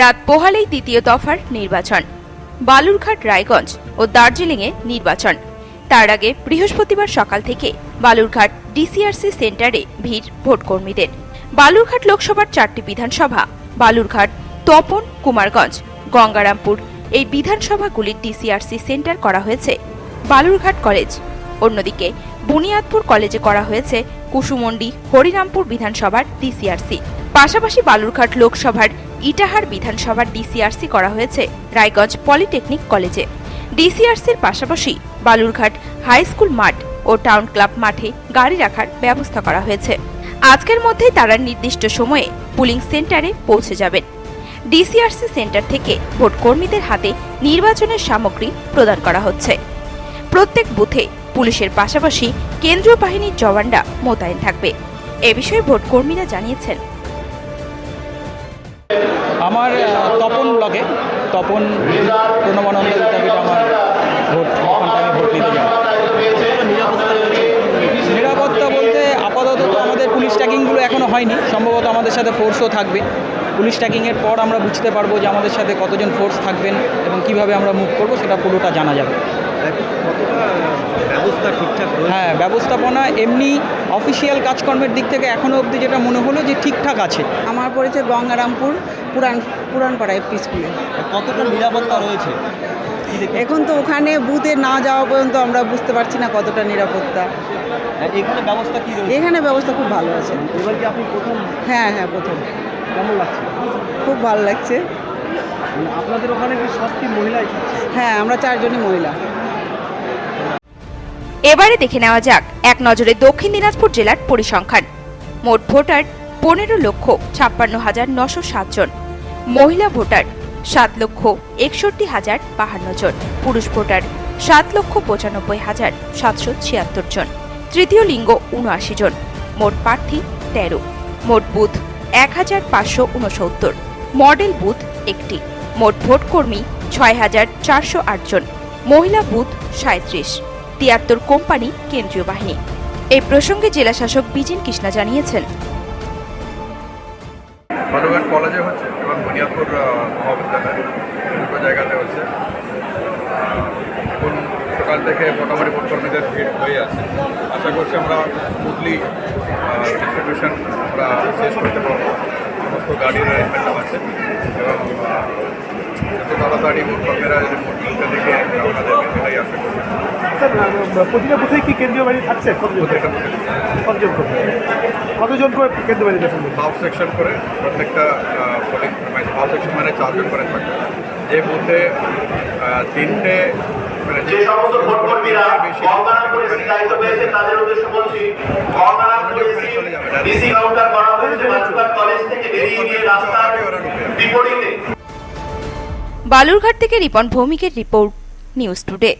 রাত পোহালেই দ্বিতীয় দফার নির্বাচন। বালুরঘাট, রায়গঞ্জ ও দার্জিলিংয়ে নির্বাচন। তার আগে বৃহস্পতিবার সকাল থেকে বালুরঘাট ডিসিআরসি সেন্টারে ভিড় ভোটকর্মীদের। বালুরঘাট লোকসভার চারটি বিধানসভা, বালুরঘাট, তপন, কুমারগঞ্জ, গঙ্গারামপুর। এই বিধানসভাগুলির ডিসিআরসি সেন্টার করা হয়েছে বালুরঘাট কলেজ। অন্যদিকে বুনিয়াদপুর কলেজে করা হয়েছে কুসুমন্ডি, হরিরামপুর বিধানসভার ডিসিআরসি। পাশাপাশি বালুরঘাট লোকসভার ইটাহার বিধানসভার ডিসিআরসি করা হয়েছে রায়গঞ্জ পলিটেকনিক কলেজে। ডিসিআরসির পাশাপাশি বালুরঘাট হাই স্কুল মাঠ ও টাউন ক্লাব মাঠে গাড়ি রাখার ব্যবস্থা করা হয়েছে। আজকের মধ্যেই তারা নির্দিষ্ট সময়ে পুলিং সেন্টারে পৌঁছে যাবেন। ডিসিআরসি সেন্টার থেকে ভোট কর্মীদের হাতে নির্বাচনের সামগ্রী প্রদান করা হচ্ছে। প্রত্যেক বুথে পুলিশের পাশাপাশি কেন্দ্রীয় বাহিনীর জওয়ানরা মোতায়েন থাকবে। এ বিষয়ে ভোট কর্মীরা জানিয়েছেন। আমার তপন ব্লকে তপন প্রণবানন্দ বিদ্যাপীঠ আমার ভোট আমি ভোট দিতে যাব। নিরাপত্তা বলতে আপাতত তো আমাদের পুলিশ ট্যাকিংগুলো এখনও হয়নি। সম্ভবত আমাদের সাথে ফোর্সও থাকবে। পুলিশ ট্যাকিংয়ের পর আমরা বুঝতে পারব যে আমাদের সাথে কতজন ফোর্স থাকবেন এবং কীভাবে আমরা মুভ করব, সেটা পুরোটা জানা যাবে। ব্যবস্থা ঠিকঠাক হ্যাঁ ব্যবস্থাপনা এমনি অফিসিয়াল কাজকর্মের দিক থেকে এখনও অবধি যেটা মনে হলো যে ঠিকঠাক আছে। আমার পড়েছে গঙ্গারামপুর পুরান পুরানপাড়া এপি স্কুলে। কতটা নিরাপত্তা রয়েছে? এখন তো ওখানে বুথে না যাওয়া পর্যন্ত আমরা বুঝতে পারছি না কতটা নিরাপত্তা। এখানে ব্যবস্থা কি এখানে ব্যবস্থা খুব ভালো আছে। এবার কি আপনি প্রথম? হ্যাঁ হ্যাঁ প্রথম। কেমন লাগছে? খুব ভালো লাগছে। আপনাদের ওখানে কি সব কি মহিলাই হ্যাঁ আমরা চারজনই মহিলা। এবারে দেখে নেওয়া যাক। এক নজরে দক্ষিণ দিনাজপুর জেলার পরিসংখ্যান। মোট ভোটার পনেরো লক্ষ ছাপ্পান্ন হাজার নশো সাত জন। মহিলা ভোটার সাত লক্ষ একষট্টি হাজার বাহান্ন জন। পুরুষ ভোটার সাত লক্ষ পঁচানব্বই হাজার সাতশো ছিয়াত্তর জন। তৃতীয় লিঙ্গ উনআশি জন। মোট প্রার্থী তেরো। মোট বুথ এক হাজার পাঁচশো উনসত্তর মডেল বুথ একটি। মোট ভোটকর্মী ছয় হাজার চারশো আট জন। মহিলা বুথ সাঁত্রিশ। তিয়াত্তর কোম্পানি কেন্দ্রীয় বাহিনী। এই প্রসঙ্গে জেলাশাসক বিজিন কৃষ্ণা জানিয়েছেন। বালুঘাট কলেজে হচ্ছে এবং বুনিয়াদপুর মহাবিদ্যালয় দুটো জায়গাতে হচ্ছে। এখন সকাল থেকে মোটামুটি ভোটকর্মীদের ভিড় হয়ে আছে। আশা করছি আমরা স্মুথলি ডিস্ট্রিবিউশন আমরা শেষ করতে পারব। সমস্ত গাড়ির অ্যারেঞ্জমেন্টও আছে। এবং যত তাড়াতাড়ি ভোটকর্মীরা যদি ভোট প্রতিটা বুথেই কি কেন্দ্রীয় বাহিনী থাকছে? কতজন বুথে কতজন করে? কতজন করে কেন্দ্রীয় বাহিনী থাকছে হাফ সেকশন করে প্রত্যেকটা হাফ সেকশন মানে চারজন করে থাকবে যে বুথে তিনটে মানে যে সমস্ত ভোটকর্মীরা গঙ্গারামপুর এসি দায়িত্ব পেয়েছে তাদের উদ্দেশ্যে বলছি গঙ্গারামপুর এসি ডিসি কাউন্টার করা হয়েছে বালুরঘাট কলেজ থেকে বেরিয়ে গিয়ে রাস্তার বিপরীতে। বালুরঘাট থেকে রিপন ভৌমিকের রিপোর্ট নিউজ টুডে।